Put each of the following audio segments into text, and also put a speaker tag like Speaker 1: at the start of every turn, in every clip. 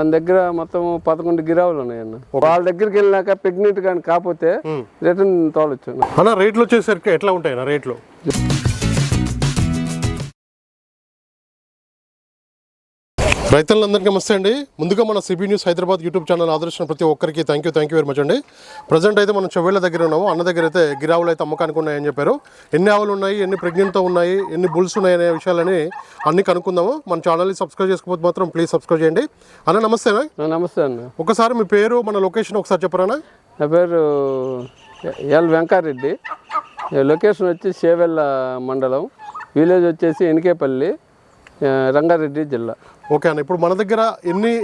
Speaker 1: మన దగ్గర మొత్తం పదకొండు గిరావులు ఉన్నాయన్న. వాళ్ళ దగ్గరికి వెళ్ళినాక ప్రెగ్నెంట్ కానీ కాకపోతే రిటర్న్ తోలొచ్చు
Speaker 2: అన్న. రేట్లు వచ్చేసరికి ఎట్లా ఉంటాయి అన్న రేట్లు? రైతులందరికీ నమస్తే అండి. ముందుగా మన CB news Hyderabad YouTube channel ఆదర్శించిన ప్రతి ఒక్కరికి thank you thank you very much అండి. ప్రజెంట్ అయితే మనం చెవేళ్ళ దగ్గర ఉన్నాము. అన్న దగ్గర అయితే గిరావులు అయితే అమ్మకానికి ఉన్నాయని చెప్పారు. ఎన్ని ఆవులు ఉన్నాయి ఎన్ని ప్రెగ్నెంట్తో ఉన్నాయి ఎన్ని బుల్స్ ఉన్నాయి అనే విషయాలని అన్ని కనుక్కుందాము. మన ఛానల్ని సబ్స్క్రైబ్ చేసుకోకపోతే మాత్రం ప్లీజ్ సబ్స్క్రైబ్ చేయండి. అన్న నమస్తేనా
Speaker 1: నమస్తే అన్న.
Speaker 2: ఒకసారి మీ పేరు మన లొకేషన్ ఒకసారి చెప్పరానా
Speaker 1: నా పేరు ఎల్ వెంకారెడ్డి లొకేషన్ వచ్చి చేవెళ్ళ మండలం. విలేజ్ వచ్చేసి ఎనికేపల్లి రంగారెడ్డి జిల్లా.
Speaker 2: ఓకే అన్న. ఇప్పుడు మన దగ్గర ఎన్ని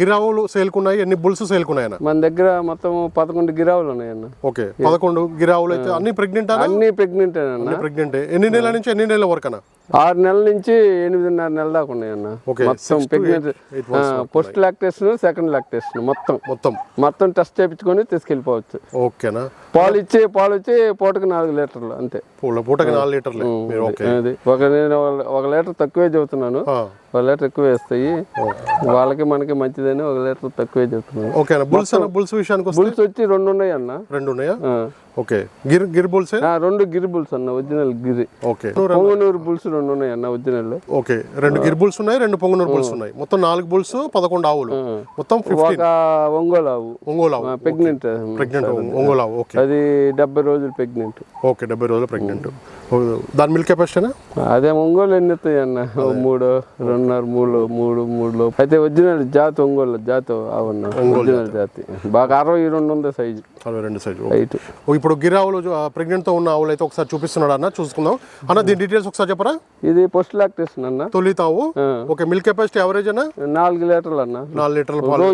Speaker 2: గిరావులు సేల్కున్నాయి? ఎన్ని బుల్స్ సేల్కున్నాయి అన్న?
Speaker 1: మన దగ్గర మొత్తం పదకొండు గిరావులు ఉన్నాయన్న
Speaker 2: ఓకే. పదకొండు గిరావులు అయితే అన్ని ప్రెగ్నెంట్
Speaker 1: అన్ని? ప్రెగ్నెంట్ అన్న.
Speaker 2: ప్రెగ్నెంట్. ఎన్ని నెలల నుంచి ఎన్ని నెలల వరకు అన్న?
Speaker 1: ఆరు నెలల నుంచి ఎనిమిదిన్నర నెలల దాకా ఉన్నాయన్న
Speaker 2: Okay,
Speaker 1: మొత్తం pregnant first lactation second lactation మొత్తం.
Speaker 2: మొత్తం.
Speaker 1: మొత్తం టెస్ట్ చేయించుకొని తీసుకెళ్ళిపోవచ్చు.
Speaker 2: ఓకేనా
Speaker 1: పాలు ఇచ్చి పాలు వచ్చి పూటకి నాలుగు లీటర్లు అంతే.
Speaker 2: పూటకి నాలుగు లీటర్లే.
Speaker 1: ఒక నేను ఒక- లీటర్ తక్కువే చెబుతున్నాను.
Speaker 2: ఆ,
Speaker 1: ఒక లీటర్ ఎక్కువ వేస్తాయి. వాళ్ళకి మనకి మంచిదని ఒక లీటర్ తక్కువే
Speaker 2: ఓకే అన్న బుల్స్ బుల్స్ విషయానికి
Speaker 1: బుల్స్ వచ్చి రెండు ఉన్నాయి అన్న
Speaker 2: రెండు ఉన్నాయా. ఓకే. గిర్ గిర్ బుల్సే
Speaker 1: రెండు గిరి బుల్స్ అన్న original Gir.
Speaker 2: Okay.
Speaker 1: Punganur bulls రెండు ఉన్నాయి అన్న ఒరిజినల్.
Speaker 2: ఓకే. రెండు గిర్ బుల్స్ ఉన్నాయి రెండు పొంగునూరు బుల్స్ ఉన్నాయి. మొత్తం నాలుగు బుల్స్ పదకొండు ఆవులు. మొత్తం
Speaker 1: ఒక ఒంగోలు ఆవు.
Speaker 2: ఒంగోలు ఆవు.
Speaker 1: ప్రెగ్నెంట్
Speaker 2: ప్రెగ్నెంట్ ఒంగోలు ఆవు. ఓకే.
Speaker 1: అది డెబ్బై రోజులు ప్రెగ్నెంట్
Speaker 2: ఓకే డెబ్బై రోజులు ప్రెగ్నెంట్ దాని మిల్క్ కెపాసిటీనా
Speaker 1: అదే ఒంగోలు ఎన్ని వస్తాయి అన్న? మూడు రెండున్నర మూడు మూడు మూడు అయితే ఒరిజినల్ జాతి ఒంగోలు జాతి అవున్న ఒరిజినల్ జాతి. బాగా అరవై రెండు ఉంది సైజు
Speaker 2: అరవై రెండు సైజు
Speaker 1: హైట్
Speaker 2: ఇప్పుడు గిరావులు ప్రెగ్నెంట్తో ఉన్న ఆవులు అయితే ఒకసారి చూపిస్తున్నాడు అన్న? చూసుకుందాం. అన్న దీని డీటెయిల్స్ ఒకసారి చెప్పరా?
Speaker 1: ఇది పోస్ట్ లాక్టేషన్ అన్న.
Speaker 2: తొలి తావు ఓకే మిల్క్ కెపాసిటీ ఎవరేజ్ అన్న?
Speaker 1: నాలుగు లీటర్లు అన్న.
Speaker 2: నాలుగు లీటర్ల పాలు.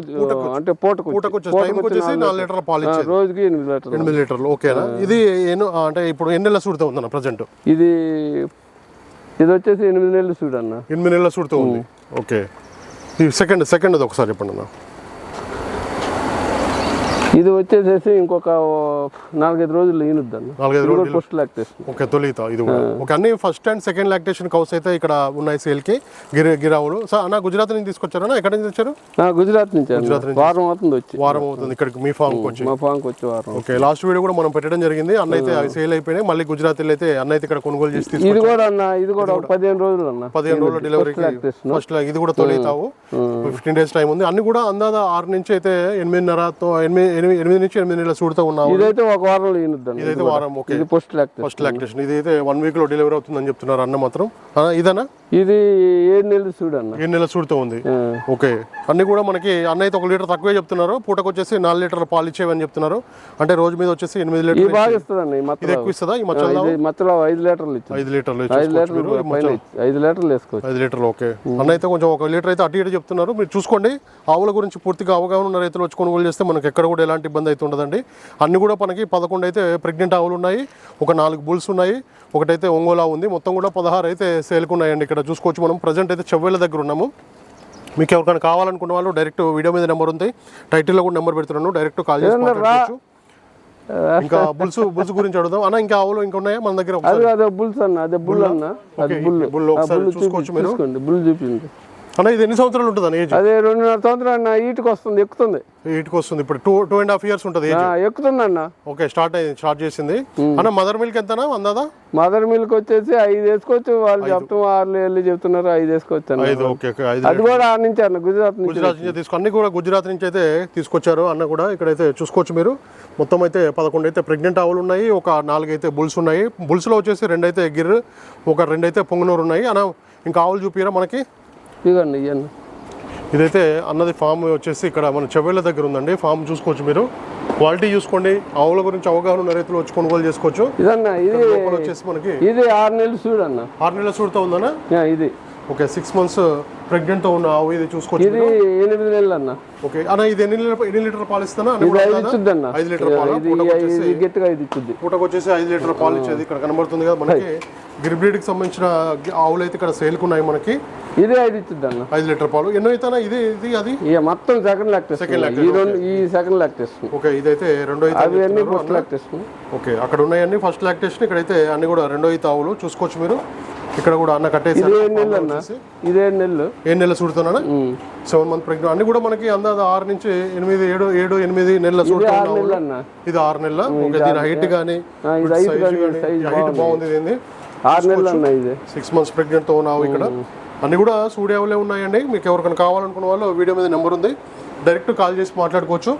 Speaker 1: అంటే పూటకు
Speaker 2: పూటకు వచ్చేసి నాలుగు లీటర్ల పాలు ఇచ్చేది.
Speaker 1: రోజుకి ఎనిమిది లీటర్లు.
Speaker 2: ఎనిమిది లీటర్లు. ఓకేనా ఇది ఏను అంటే ఇప్పుడు ఎన్ని నెలల సూడుతో ఉందన్న ప్రజెంట్
Speaker 1: ఇది ఇది వచ్చేసి ఎనిమిది నెలలు చూడన్న
Speaker 2: ఎనిమిది నెలల సూడుతో ఉంది. ఓకే. సెకండ్ సెకండ్ అది ఒకసారి చెప్పండి అన్న.
Speaker 1: ఇది వచ్చేసేసి ఇంకొక నాలుగైదు రోజులు ఈనుద్దన్న
Speaker 2: నాలుగైదు రోజులు
Speaker 1: పోస్ట్ లాక్టేషన్
Speaker 2: ఓకే తొలిత ఇది ఓకే అన్ని first and second lactation cows అయితే ఇక్కడ ఉన్నాయి సేల్కి గిరి గిరావులు. సార్ అన్న గుజరాత్ నుంచి తీసుకొచ్చారా ఎక్కడి నుంచి వచ్చారు?
Speaker 1: గుజరాత్ నుంచి అన్న వారం అవుతుంది వచ్చి.
Speaker 2: వారం అవుతుంది. ఇక్కడికి మీ ఫామ్ వచ్చి.
Speaker 1: మా ఫామ్కి వచ్చి వారం
Speaker 2: ఓకే లాస్ట్ వీడియో కూడా మనం పెట్టడం జరిగింది. అన్న అయితే అవి సేల్ అయిపోయినాయి. మళ్ళీ గుజరాత్ అయితే అన్న అయితే ఇక్కడ కొనుగోలు చేసి తీసుకు
Speaker 1: ఇది కూడా అన్న ఇది కూడా పదిహేను రోజులు అన్న.
Speaker 2: పదిహేను రోజుల
Speaker 1: లాక్టేషన్
Speaker 2: ఫస్ట్ ఇది కూడా తొలితావు ఫిఫ్టీన్ డేస్ టైం ఉంది. అన్ని కూడా అందాద ఆరు నుంచి అయితే ఎనిమిదిన్నరతో ఎనిమిది ఎనిమిది నుంచి ఎనిమిది నెలల సూడుతో ఉన్నావు
Speaker 1: ఇదైతే ఒక వారంలో
Speaker 2: ఇదైతే వారం ఓకే.
Speaker 1: ఇది పోస్ట్ లాక్టేషన్
Speaker 2: ఫస్ట్ లాక్టేషన్ ఇది అయితే వన్ వీక్లో డెలివరీ అవుతుందని చెప్తున్నారు అన్న మాత్రం. ఇదేనా
Speaker 1: ఇది ఏడు నెలలు చూడన్న.
Speaker 2: ఏడు నెలల సూడుతో ఉంది. ఓకే. అన్ని కూడా మనకి అన్న అయితే ఒక లీటర్ తక్కువే చెప్తున్నారు. పూటకు వచ్చేసి నాలుగు లీటర్ల పాలు ఇచ్చేవని చెప్తున్నారు. అంటే రోజు మీద వచ్చేసి ఎనిమిది లీటర్
Speaker 1: బాగా
Speaker 2: ఇది ఎక్కువ ఇస్తుందా? ఈ మచ్చ
Speaker 1: ఇది మత్తలో ఐదు లీటర్లు
Speaker 2: ఐదు లీటర్లు
Speaker 1: ఐదు లీటర్లు ఐదు లీటర్లు వేసుకోవచ్చు.
Speaker 2: ఐదు లీటర్లు ఓకే. అన్న అయితే కొంచెం ఒక లీటర్ అయితే అటు ఇటు చెప్తున్నారు. మీరు చూసుకోండి. ఆవుల గురించి పూర్తిగా అవగాహన ఉన్న రైతులు వచ్చి కొనుగోలు చేస్తే మనకి ఎక్కడ కూడా ఎలాంటి ఇబ్బంది అయితే ఉండదండి. అన్ని కూడా మనకి పదకొండు అయితే ప్రెగ్నెంట్ ఆవులు ఉన్నాయి. ఒక నాలుగు బుల్స్ ఉన్నాయి. ఒకటైతే ఒంగోలా ఉంది. మొత్తం కూడా పదహారు అయితే సేల్కు ఉన్నాయండి. ఇక్కడ చూసుకోవచ్చు మనం. ప్రజెంట్ అయితే చెవ్వేళ్ళ దగ్గర ఉన్నాము. మీకు ఎవరికైనా కావాలనుకున్న వాళ్ళు డైరెక్ట్ వీడియో మీద నెంబర్ ఉంది. టైటిల్లో కూడా నెంబర్ పెడుతున్నాను. డైరెక్ట్ కాల్ చేసి ఇంకా బుల్స్ బుల్స్ గురించి అడుగుదాం. అన్న ఇంకా ఆవులు ఇంకా ఉన్నాయా? మన దగ్గర
Speaker 1: అది బుల్స్ అన్న. అదే బుల్ అన్న. బుల్
Speaker 2: చూసుకోవచ్చు మీరు.
Speaker 1: బుల్
Speaker 2: అన్న ఇది ఎన్ని సంవత్సరాలు ఉంటుంది ఏజ్
Speaker 1: అదే రెండున్నర సంవత్సరాలు అన్న ఈటుకు వస్తుంది ఎక్కుతుంది.
Speaker 2: ఎయిట్కి వస్తుంది. ఇప్పుడు two two and half years ఉంటుంది
Speaker 1: ఎక్కుతుంది అన్న.
Speaker 2: ఓకే స్టార్ట్ అయింది స్టార్ట్ చేసింది. అన్న మదర్ మిల్క్ ఎంతనా అందాదా?
Speaker 1: మదర్ మిల్క్ వచ్చేసి ఐదు వేసుకోవచ్చు వాళ్ళు చెప్తాం ఆరు వెళ్ళి చెప్తున్నారు ఐదు వేసుకోవచ్చు
Speaker 2: ఐదు ఓకే
Speaker 1: అది కూడా ఆ నుంచి అన్న గుజరాత్ నుంచి
Speaker 2: గుజరాత్ నుంచి తీసుకు అన్ని కూడా గుజరాత్ నుంచి అయితే తీసుకొచ్చారు. అన్న కూడా ఇక్కడైతే చూసుకోవచ్చు మీరు. మొత్తం అయితే పదకొండు అయితే ప్రెగ్నెంట్ ఆవులు ఉన్నాయి ఒక నాలుగు అయితే బుల్స్ ఉన్నాయి. బుల్స్లో వచ్చేసి రెండు అయితే గిర్ ఒక రెండు అయితే పొంగనూరు ఉన్నాయి. అన్న ఇంకా ఆవులు చూపిరా మనకి?
Speaker 1: ఇదిగోండి ఇవన్నీ
Speaker 2: ఇదైతే అన్నది ఫామ్ వచ్చేసి ఇక్కడ మన చెవేళ్ళ దగ్గర ఉందండి. ఫామ్ చూసుకోవచ్చు మీరు. క్వాలిటీ చూసుకోండి. ఆవుల గురించి అవగాహన ఉన్న రైతులు వచ్చి కొనుగోలు చేసుకోవచ్చు.
Speaker 1: ఇదన్న ఇది
Speaker 2: వచ్చేసి మనకి
Speaker 1: ఇది ఆరు నెలలు చూడన్న
Speaker 2: ఆరు నెలల సూడుతో ఉందనా
Speaker 1: ఆ, ఇది.
Speaker 2: ఓకే సిక్స్ మంత్స్ ప్రెగ్నెంట్ ఉన్న ఆవు ఇది చూసుకోవచ్చు
Speaker 1: ఇది ఎనిమిది నెలలు అన్న.
Speaker 2: ఓకే అన్న ఇది ఎన్ని లీటర్ ఎన్ని లీటర్ పాలు ఇస్తానా
Speaker 1: ఇచ్చుద్ది అన్న.
Speaker 2: ఐదు లీటర్ పాలు?
Speaker 1: ఇది గట్టిగా ఇది ఇచ్చుద్ది.
Speaker 2: పూటకు వచ్చేసి ఐదు లీటర్ పాలు ఇచ్చేది ఇక్కడ కనబడుతుంది కదా మనకి. గిరిబ్రీడ్కి సంబంధించిన ఆవులు అయితే ఇక్కడ సేల్కి ఉన్నాయి మనకి.
Speaker 1: ఇది ఐదు ఇచ్చుద్ది అన్న.
Speaker 2: ఐదు లీటర్ పాలు. ఎన్నో అవుతానా ఇది? ఇది అది?
Speaker 1: ఇక మొత్తం సెకండ్ లాక్టేషన్ ఈ రెండు ఈ సెకండ్ లాక్టేషన్
Speaker 2: ఓకే ఇదైతే రెండో అయితే
Speaker 1: అవి అన్ని ఫస్ట్ లాక్టేషన్
Speaker 2: ఓకే అక్కడ ఉన్నాయన్నీ ఫస్ట్ లాక్టేషన్ ఇక్కడైతే అన్ని కూడా రెండో అయితే ఆవులు చూసుకోవచ్చు మీరు. ఇక్కడ కూడా అన్న కట్టేసి
Speaker 1: ఇది ఏడు నెలలు అన్న ఇది ఏడు నెలలు
Speaker 2: ఏడు నెలల చూడుతున్నానా
Speaker 1: ఉమ్.
Speaker 2: సెవెన్ మంత్ ప్రెగ్నెంట్ అన్ని కూడా మనకి అందాజ ఆరు నుంచి ఎనిమిది ఏడు ఏడు ఎనిమిది నెలల చూడుతున్నా
Speaker 1: అన్న.
Speaker 2: ఇది ఆరు నెలల? దీని హైట్ కానీ హైట్ బాగుంది.
Speaker 1: ఆరు నెలలు అన్న ఇది.
Speaker 2: సిక్స్ మంత్స్ ప్రెగ్నెంట్తో ఉన్నావు ఇక్కడ. అన్ని కూడా సూడియావులే ఉన్నాయండి. మీకు ఎవరికైనా కావాలనుకున్న వాళ్ళు వీడియో మీద నెంబర్ ఉంది. డైరెక్ట్ కాల్ చేసి మాట్లాడుకోవచ్చు.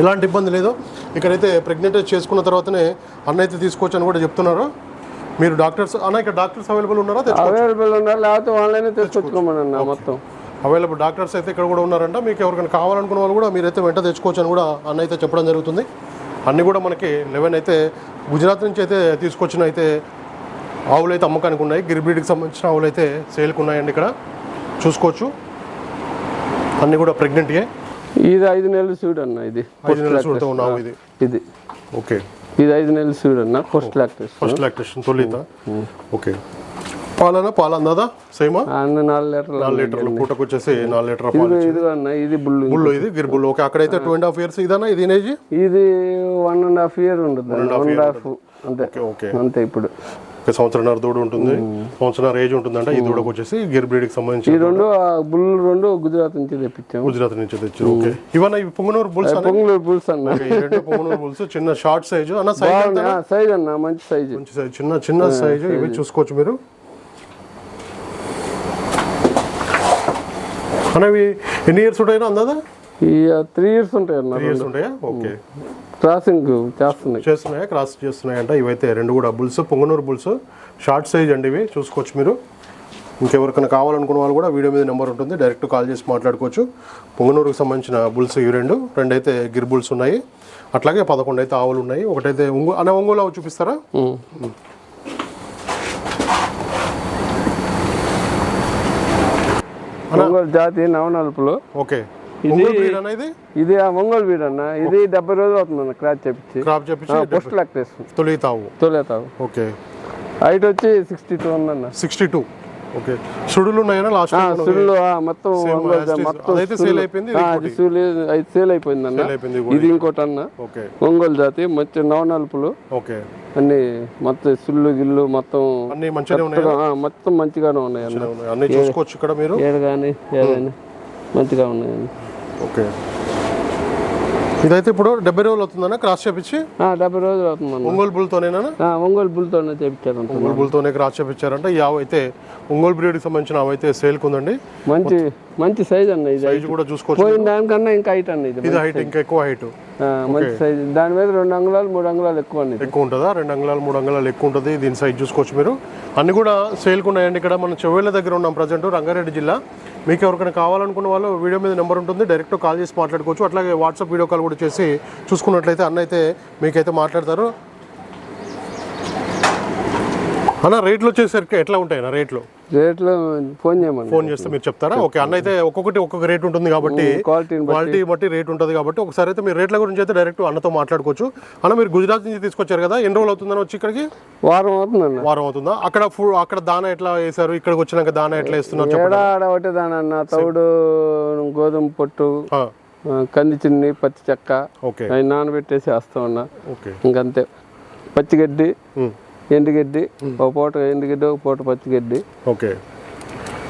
Speaker 2: ఎలాంటి ఇబ్బంది లేదు. ఇక్కడైతే ప్రెగ్నెంట్ చేసుకున్న తర్వాతనే అన్న అయితే తీసుకోవచ్చు అని కూడా చెప్తున్నారు. మీరు డాక్టర్స్ అన్న ఇక్కడ డాక్టర్స్ అవైలబుల్ ఉన్నారా?
Speaker 1: అవైలబుల్ ఉన్నారు? లేకపోతే ఆన్లైన్ తెచ్చుకొచ్చుకోమన్నా మొత్తం.
Speaker 2: అవైలబుల్ డాక్టర్స్ అయితే ఇక్కడ కూడా ఉన్నారంట. మీకు ఎవరికైనా కావాలనుకున్న వాళ్ళు కూడా మీరైతే వెంట తెచ్చుకోవచ్చు అని కూడా అన్న అయితే చెప్పడం జరుగుతుంది. అన్నీ కూడా మనకి లెవెన్ అయితే గుజరాత్ నుంచి అయితే తీసుకొచ్చిన అయితే ఆవులు అయితే అమ్మకానికి ఉన్నాయి. గిరిబ్రీడ్కి సంబంధించిన ఆవులు అయితే సేల్కి ఉన్నాయండి ఇక్కడ. చూసుకోవచ్చు. అన్నీ కూడా ప్రెగ్నెంట్యే
Speaker 1: ఇది ఐదు నెలలు చూడన్న ఇది.
Speaker 2: ఐదు నెలల చూడుతూ ఉన్నావు ఇది.
Speaker 1: ఇది.
Speaker 2: ఓకే.
Speaker 1: ఇది ఐదు నెలలు చూడన్న పోస్ట్ లాక్టేషన్
Speaker 2: ఫస్ట్ లాక్టేషన్ తొలిత. ఓకే. పాలన పాలు అందాదా సేమా
Speaker 1: అన్న నాలుగు లీటర్లు
Speaker 2: నాలుగు లీటర్లు పూటకు వచ్చేసి నాలుగు లీటర్ పాలు
Speaker 1: ఇది అన్న ఇది బుల్లు
Speaker 2: బుల్లు ఇది గిరిబుల్లు ఓకే అక్కడైతే టూ అండ్ హాఫ్ ఇయర్స్ ఇదన్నా ఇది ఏజ్
Speaker 1: ఇది వన్ అండ్ హాఫ్ ఇయర్ ఉంటుంది. వన్ అండ్ హాఫ్ అంతే.
Speaker 2: ఓకే.
Speaker 1: అంతే ఇప్పుడు.
Speaker 2: ఒక సంవత్సరంన్నర దూడ ఉంటుంది. సంవత్సరం ఏజ్ ఉంటుందంట. ఈ దూడకు వచ్చేసి గిర్ బ్రీడ్కి సంబంధించి
Speaker 1: ఈ రెండు బుల్ రెండు గుజరాత్ నుంచి తెప్పించాము.
Speaker 2: గుజరాత్ నుంచి తెచ్చారు. ఓకే. ఇవన్న ఇవి పొంగనూరు బుల్స్
Speaker 1: పొంగులూరు బుల్స్ అన్న.
Speaker 2: రెండు పొంగనూరు బుల్స్. చిన్న షార్ట్ సైజు. అన్న సైజ్
Speaker 1: సైజ్ అన్న మంచి సైజు.
Speaker 2: మంచి సైజ్. చిన్న చిన్న సైజు. ఇవి చూసుకోవచ్చు మీరు. అన్న ఇవి ఎన్ని ఇయర్స్ ఉంటాయో అందాదా
Speaker 1: ఈ త్రీ ఇయర్స్ ఉంటాయి అన్న
Speaker 2: త్రీ ఇయర్స్ ఉంటాయా? ఓకే.
Speaker 1: క్రాసింగ్ చేస్తున్నాయి.
Speaker 2: చేస్తున్నాయా? క్రాస్ చేస్తున్నాయంట. ఇవైతే రెండు కూడా bulls. Punganur bulls. Short size అండి ఇవి. చూసుకోవచ్చు మీరు. ఇంకెవరికైనా కావాలనుకున్న వాళ్ళు కూడా వీడియో మీద నెంబర్ ఉంటుంది. డైరెక్ట్ కాల్ చేసి మాట్లాడుకోవచ్చు. పొంగనూరుకి సంబంధించిన బుల్స్ ఇవి రెండు. రెండు అయితే గిర్ బుల్స్ ఉన్నాయి. అట్లాగే పదకొండు అయితే ఆవులు ఉన్నాయి. ఒకటైతే ఒంగు అన్న ఒంగోలు ఆవు చూపిస్తారా.
Speaker 1: ఒంగోలు జాతి నవనలుపులు.
Speaker 2: ఓకే. ఇది
Speaker 1: ఇది? ఆ ఒంగోలు వీడు అన్న. ఇది డెబ్బై రోజులు అవుతుంది అన్న క్రాచ్ చేపించి.
Speaker 2: క్రాప్ చెప్పించి
Speaker 1: పోస్ట్
Speaker 2: తొలి తావు ఓకే.
Speaker 1: హైట్ వచ్చి సిక్స్టీ టూ ఉందన్న.
Speaker 2: Sixty two. ఓకే. సుడులు ఉన్నాయన్నా లాస్ట్
Speaker 1: సుళ్ళు మొత్తం
Speaker 2: అదైతే సేల్ అయిపోయింది
Speaker 1: అది సేల్ అయిపోయింది అన్న. ఇది ఇంకోటి. అన్న.
Speaker 2: ఓకే.
Speaker 1: ఒంగోలు జాతి మంచి నవనలుపులు
Speaker 2: ఓకే.
Speaker 1: అన్ని మొత్తం సుళ్ళు గిల్లు మొత్తం
Speaker 2: అన్ని మంచిగానే ఉన్నాయి?
Speaker 1: ఆ, మొత్తం మంచిగానే ఉన్నాయి? అన్న
Speaker 2: అన్ని చూసుకోవచ్చు ఇక్కడ మీరు?
Speaker 1: ఏడు కానీ ఏదైనా మంచిగా ఉన్నాయండి
Speaker 2: ఓకే. ఇదైతే ఇప్పుడు డెబ్బై రోజులు అవుతుందన్న? క్రాస్ చేపించి?
Speaker 1: డెబ్బై రోజులు అవుతుందన్న.
Speaker 2: ఒంగోలు బుల్తోనేనా?
Speaker 1: ఒంగోలు బుల్తోనే చేపించారు
Speaker 2: ఒంగోలు బుల్తోనే క్రాస్ చేపించారంటే. ఈ ఆవు అయితే ఒంగోలు బ్రీడ్కి సంబంధించిన ఆవు అయితే సేల్కి ఉందండి
Speaker 1: మంచి మంచి సైజ్ అన్న ఇది
Speaker 2: సైజు కూడా చూసుకోవచ్చు
Speaker 1: పోయిన దానికన్నా ఇంకా హైట్ అన్న ఇది.
Speaker 2: ఇది హైట్ ఇంకా ఎక్కువ హైట్
Speaker 1: మంచి సైజ్ దాని మీద రెండు అంగుళాలు మూడు అంగుళాలు ఎక్కువ అండి.
Speaker 2: ఎక్కువ ఉంటుందా? రెండు అంగుళాలు మూడు అంగుళాలు ఎక్కువ ఉంటుంది. దీని సైజ్ చూసుకోవచ్చు మీరు. అన్ని కూడా సేల్కి ఉన్నాయండి. ఇక్కడ మన చెవేళ్ళ దగ్గర ఉన్నాం ప్రజెంట్ రంగారెడ్డి జిల్లా. మీకు ఎవరికైనా కావాలనుకున్న వాళ్ళు వీడియో మీద నెంబర్ ఉంటుంది. డైరెక్ట్ కాల్ చేసి మాట్లాడుకోవచ్చు. అట్లాగే వాట్సాప్ వీడియో కాల్ కూడా చేసి చూసుకున్నట్లయితే అన్న అయితే మీకైతే మాట్లాడతారు. అన్న రేట్లు వచ్చేసరికి ఎట్లా ఉంటాయి అన్న రేట్లు?
Speaker 1: రేట్లో ఫోన్ చేయమని.
Speaker 2: ఫోన్ చేస్తే మీరు చెప్తారా? ఓకే అన్న అయితే ఒక్కొక్కటి ఒక్కొక్క రేట్ ఉంటుంది కాబట్టి
Speaker 1: క్వాలిటీని
Speaker 2: క్వాలిటీ బట్టి రేట్ ఉంటుంది కాబట్టి ఒకసారి అయితే మీరు రేట్ల గురించి అయితే డైరెక్ట్ అన్నతో మాట్లాడుకోవచ్చు. అన్న మీరు గుజరాత్ నుంచి తీసుకొచ్చారు కదా ఎన్ని రోజులు అవుతుందని వచ్చి ఇక్కడికి?
Speaker 1: వారం అవుతుందన్న
Speaker 2: వారం అవుతుందా? అక్కడ ఫుడ్ అక్కడ దాన ఎట్లా వేశారు? ఇక్కడికి వచ్చినాక దాన ఎట్లా వేస్తున్నారు
Speaker 1: ఆడ ఒకటే దానన్న తౌడు గోధుమ పొట్టు కంది చిన్ని పత్తి చెక్క అవి నానబెట్టేసి వేస్తా ఉన్నా.
Speaker 2: ఓకే.
Speaker 1: ఇంకంతే. పచ్చిగడ్డి ఎండుగడ్డి ఒక పూట ఎండుగడ్డి ఒక పూట పచ్చిగడ్డి.
Speaker 2: ఓకే.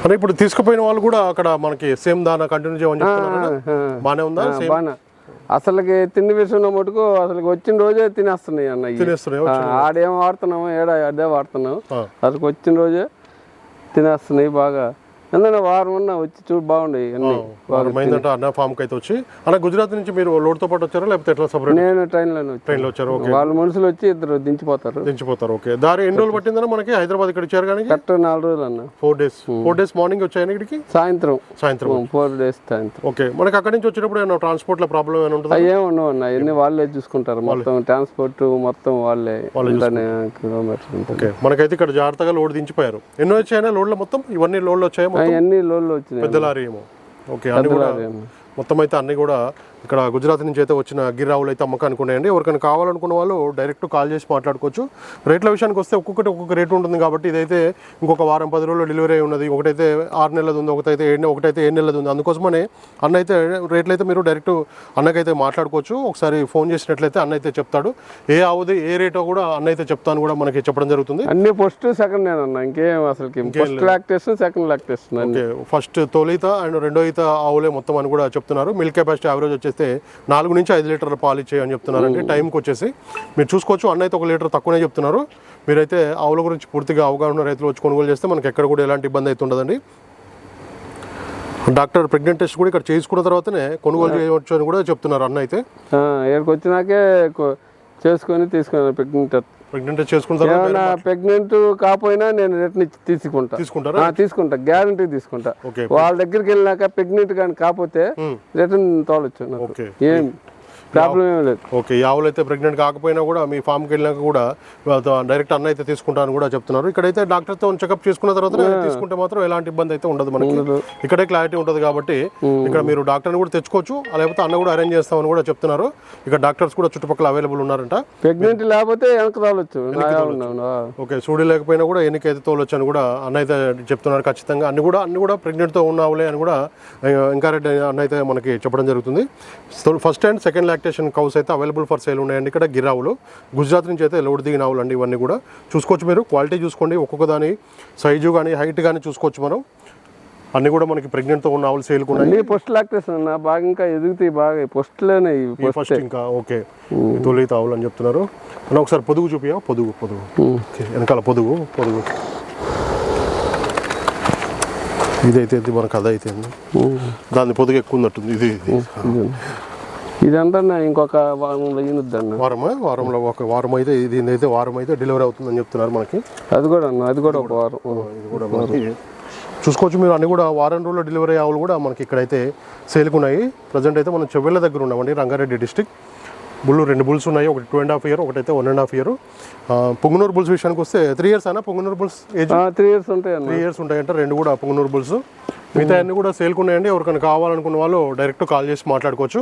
Speaker 2: అంటే ఇప్పుడు తీసుకుపోయిన వాళ్ళు కూడా అక్కడ మనకి సేమ్ దాన కంటిన్యూ చేయమని
Speaker 1: ఆ,
Speaker 2: బానే ఉందా?
Speaker 1: బాగా అసలుకి తిండి విషయంలో మటుకు అసలు వచ్చిన రోజే తినేస్తున్నాయి అన్న ఆడేం వాడుతున్నాము ఏడ అదే వాడుతున్నాం.
Speaker 2: ఆ.
Speaker 1: అసలు వచ్చిన రోజే తినేస్తున్నాయి బాగా. ఎందుకంటే వారం ఉన్నా వచ్చి చూడు
Speaker 2: వారం అయిందంట అన్న ఫామ్కి అయితే వచ్చి అన్న గుజరాత్ నుంచి మీరు లోడ్తో పాటు వచ్చారా? లేకపోతే ఎట్లా సపరేట్
Speaker 1: నేను వచ్చాను.
Speaker 2: ట్రైన్లో వచ్చారు ఓకే.
Speaker 1: వాళ్ళ మనుషులు వచ్చి ఇద్దరు దించిపోతారు.
Speaker 2: దించిపోతారు ఓకే. దారి ఎన్ని రోజులు పట్టిందన్న మనకి? హైదరాబాద్ ఇక్కడ వచ్చారు కానీ
Speaker 1: కరెక్ట్ నాలుగు రోజులు అన్న
Speaker 2: four days. Four days morning వచ్చాయని ఇక్కడికి?
Speaker 1: సాయంత్రం.
Speaker 2: సాయంత్రం.
Speaker 1: ఫోర్ డేస్ సాయంత్రం.
Speaker 2: ఓకే. మనకి అక్కడి నుంచి వచ్చేటప్పుడు ఏమైనా ట్రాన్స్పోర్ట్లో ప్రాబ్లం ఏమైనా ఉంటుందా?
Speaker 1: ఏమి ఉండవు అన్న. అవన్నీ వాళ్ళే చూసుకుంటారు. మొత్తం ట్రాన్స్పోర్ట్ మొత్తం వాళ్ళే. Kilometres
Speaker 2: okay. మనకైతే ఇక్కడ జాగ్రత్తగా లోడ్ దించిపోయారు. ఎన్నో వచ్చాయా లోడ్లు మొత్తం? ఇవన్నీ లోడ్లు వచ్చాయి
Speaker 1: అవన్నీ లోన్లు వచ్చినాయి
Speaker 2: పెద్ద లారీ ఏమో ఓకే అన్ని కూడా మొత్తం అయితే అన్ని కూడా ఇక్కడ గుజరాత్ నుంచి అయితే వచ్చిన గిర్రావులు అయితే అమ్మకానికి ఉన్నాయండి. ఎవరికైనా కావాలనుకున్న వాళ్ళు డైరెక్ట్ కాల్ చేసి మాట్లాడుకోవచ్చు. రేట్ల విషయానికి వస్తే ఒక్కొక్కటి ఒక్కొక్క రేటు ఉంటుంది కాబట్టి ఇదైతే ఇంకొక వారం పది రోజుల్లో డెలివరీ అయి ఉన్నది. ఒకటైతే ఆరు నెలలది ఉంది ఒకటైతే ఏడు ఒకటైతే ఏడు నెలలది ఉంది. అందుకోసమనే అన్న అయితే రేట్లు అయితే మీరు డైరెక్ట్ అన్నకైతే మాట్లాడుకోవచ్చు. ఒకసారి ఫోన్ చేసినట్లయితే అన్న అయితే చెప్తాడు. ఏ ఆవుది ఏ రేటో కూడా అన్న అయితే చెప్తాను కూడా మనకి చెప్పడం జరుగుతుంది.
Speaker 1: అన్ని ఫస్ట్ సెకండ్ అన్న ఇంకేం అసలు first lactation second lactation
Speaker 2: first తొలిత and రెండో ఈత ఆవులే మొత్తం అని కూడా చెప్తున్నారు. మిల్క్ కెపాసిటీ యావరేజ్ వచ్చేస్తే నాలుగు నుంచి ఐదు లీటర్ల పాలు ఇచ్చాయి అని చెప్తున్నారండి. టైంకి వచ్చేసి మీరు చూసుకోవచ్చు అన్న అయితే ఒక లీటర్ తక్కువనే చెప్తున్నారు. మీరైతే ఆవుల గురించి పూర్తిగా అవగాహన ఉన్న రైతులు వచ్చి కొనుగోలు చేస్తే మనకి ఎక్కడ కూడా ఎలాంటి ఇబ్బంది అయితే ఉండదండి. డాక్టర్ ప్రెగ్నెంట్ టెస్ట్ కూడా ఇక్కడ చేసుకున్న తర్వాతనే కొనుగోలు చేయవచ్చు అని కూడా చెప్తున్నారు అన్న అయితే.
Speaker 1: ఇక్కడికి వచ్చినాకే చేసుకొని తీసుకున్నాను ప్రెగ్నెంట్
Speaker 2: ప్రెగ్నెంట్
Speaker 1: ఏమైనా ప్రెగ్నెంట్ కాకపోయినా నేను రిటర్న్ ఇచ్చి తీసుకుంటా.
Speaker 2: తీసుకుంటారా?
Speaker 1: ఆ, తీసుకుంటా. గ్యారంటీ తీసుకుంటా. వాళ్ళ దగ్గరికి వెళ్ళినాక ప్రెగ్నెంట్ కానీ కాకపోతే రిటర్న్ తోలొచ్చు ఏం ప్రాబ్లం ఏం లేదు.
Speaker 2: ఓకే ఈ ఆవులు అయితే ప్రెగ్నెంట్ కాకపోయినా కూడా మీ ఫామ్కి వెళ్ళినాక కూడా డైరెక్ట్ అన్న అయితే తీసుకుంటాను కూడా చెప్తున్నారు. ఇక్కడైతే డాక్టర్తో చెకప్ చేసుకున్న తర్వాత తీసుకుంటే మాత్రం ఎలాంటి ఇబ్బంది అయితే ఉండదు మనకి. ఇక్కడే క్లారిటీ ఉంటుంది కాబట్టి ఇక్కడ మీరు డాక్టర్ని కూడా తెచ్చుకోవచ్చు లేకపోతే అన్న కూడా అరేంజ్ చేస్తామని కూడా చెప్తున్నారు. ఇక్కడ డాక్టర్స్ కూడా చుట్టుపక్కల అవైలబుల్ ఉన్నారంట.
Speaker 1: ప్రెగ్నెంట్ లేకపోతే వెనక తోలొచ్చు.
Speaker 2: ఓకే సూడి లేకపోయినా కూడా ఎన్నికైతే తోలొచ్చు అని కూడా అన్న అయితే చెప్తున్నారు ఖచ్చితంగా. అన్ని కూడా అన్ని కూడా ప్రెగ్నెంట్తో ఉన్నావులే అని కూడా ఎంకరేజ్ అన్న అయితే మనకి చెప్పడం జరుగుతుంది. First and second lactation cows అయితే అవైలబుల్ ఫర్ సేల్ ఉన్నాయండి ఇక్కడ గిరావులు. గుజరాత్ నుంచి అయితే లోడ్ దిగిన ఆవులు అండి ఇవన్నీ కూడా. చూసుకోవచ్చు మీరు క్వాలిటీ చూసుకోండి ఒక్కొక్క దాని సైజు కానీ హైట్ కానీ చూసుకోవచ్చు మనం. అన్ని కూడా మనకి ప్రెగ్నెంట్తో ఉన్న ఆవులు సేల్కు ఉన్నాయి.
Speaker 1: పోస్ట్ లాక్టేషన్ అన్న బాగా ఇంకా ఎదుగుతాయి బాగా పోస్ట్లోనే
Speaker 2: ఫస్ట్ ఇంకా ఓకే. తొలి ఆవులు అని చెప్తున్నారు. అన్న ఒకసారి పొదుగు చూపియా పొదుగు పొదుగు. వెనకాల పొదుగు పొదుగు. ఇదైతే ఇది మనకు అద అయితే ఉంది. దాని పొదుగు ఎక్కువ ఉన్నట్టుంది. ఇది ఇది.
Speaker 1: ఇదంతా ఇంకొక వారంలో ఈనుద్దన్న
Speaker 2: వారమా? వారంలో ఒక వారం అయితే ఇది అయితే వారం అయితే డెలివరీ అవుతుందని చెప్తున్నారు మనకి.
Speaker 1: అది కూడా అన్న అది కూడా ఒక వారం.
Speaker 2: ఇది కూడా మనకి చూసుకోవచ్చు. మీరు అన్ని కూడా వారం రోజుల డెలివరీ ఆవులు కూడా మనకి ఇక్కడైతే సేల్కి ఉన్నాయి. ప్రజెంట్ అయితే మనం చెవెళ్ళ దగ్గర ఉన్నామండి రంగారెడ్డి డిస్టిక్. బుల్లు రెండు బుల్స్ ఉన్నాయి ఒకటి టూ అండ్ హాఫ్ ఇయర్ ఒకటైతే one and half year Punganur bulls విషయానికి వస్తే త్రీ ఇయర్స్ అయినా Punganur bulls age
Speaker 1: three years ఉంటాయి
Speaker 2: త్రీ ఇయర్స్ ఉంటాయంటే రెండు కూడా పొంగునూరు బుల్స్. మిగతా అన్ని కూడా సేల్కి ఉన్నాయండి. ఎవరికైనా కావాలనుకున్న వాళ్ళు డైరెక్ట్ కాల్ చేసి మాట్లాడుకోవచ్చు.